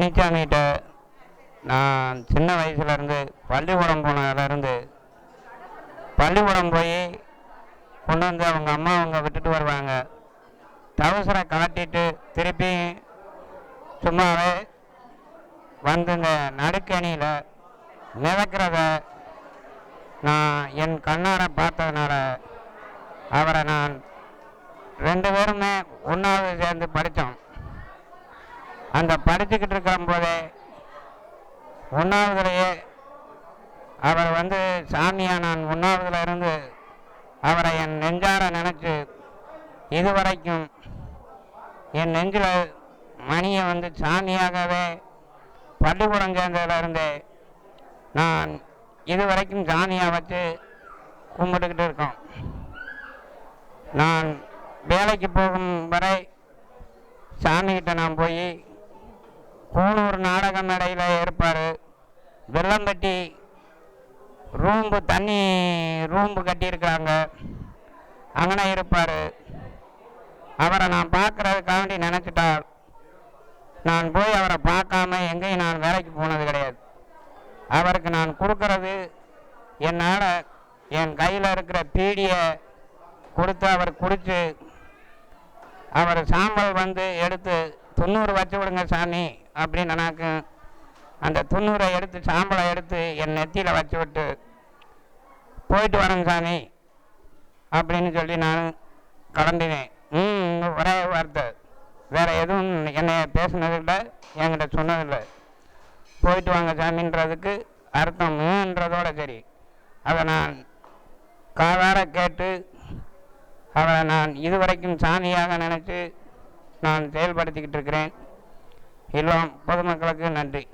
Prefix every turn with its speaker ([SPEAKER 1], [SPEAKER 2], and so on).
[SPEAKER 1] பழனிசாமிகிட்ட நான் சின்ன வயசுலேருந்து பள்ளிக்கூடம் போனதுலேருந்து பள்ளிக்கூடம் போய் கொண்டு வந்து அவங்க அம்மா அவங்க விட்டுட்டு வருவாங்க. தவசரை காட்டிட்டு திருப்பி சும்மாவே வந்து இந்த நடுக்கணியில் மிதக்கிறத நான் என் கண்ணார பார்த்ததுனால அவரை நான் ரெண்டு பேருமே ஒன்றாவது சேர்ந்து படித்தோம் அந்த படிச்சுக்கிட்டு இருக்கிற போதே ஒன்றாவதுலேயே அவர் வந்து சாமியா நான் உண்ணாவதுல இருந்து அவரை என் நெஞ்சார நினச்சி இதுவரைக்கும் என் நெஞ்சில் மணியை வந்து சாமியாகவே பள்ளிக்கூடம் சேர்ந்ததுலேருந்தே நான் இதுவரைக்கும் சாமியாக வச்சு கும்பிட்டுக்கிட்டு இருக்கோம். நான் வேலைக்கு போகும் வரை சாமிகிட்ட நான் போய் ஒரு நாடக மேடையில் இருப்பார் வெள்ளம்பட்டி ரூம்பு தண்ணி ரூம்பு கட்டியிருக்காங்க. அங்கன இருப்பார் அவரை நான் பார்க்குறதுக்காண்டி நினச்சிட்டால் நான் போய் அவரை பார்க்காம எங்கேயும் நான் வேலைக்கு போனது கிடையாது. அவருக்கு நான் கொடுக்கறது என்னால் என் கையில் இருக்கிற பீடியை கொடுத்து அவர் குடித்து அவர் சாம்பல் வந்து எடுத்து தொண்ணூறு வச்சு விடுங்க சாமி. அப்படின்னு எனக்கு அந்த துண்ணூரை எடுத்து சாம்பலை எடுத்து என் நெத்தியில் வச்சு விட்டு போயிட்டு வரேங்க சாமி அப்படின்னு சொல்லி நான் கலந்துனேன் ம் ஒரே வார்த்தை. வேறு எதுவும் என்னை பேசுனதில்லை என்கிட்ட சொன்னதில்லை. போயிட்டு வாங்க சாமின்றதுக்கு அர்த்தம் மூன்றதோட சரி. அதை நான் காதார கேட்டு அவளை நான் இதுவரைக்கும் சாமியாக நினச்சி நான் செயல்படுத்திக்கிட்டு இருக்கிறேன். எல்லாம் பொதுமக்களுக்கு நன்றி.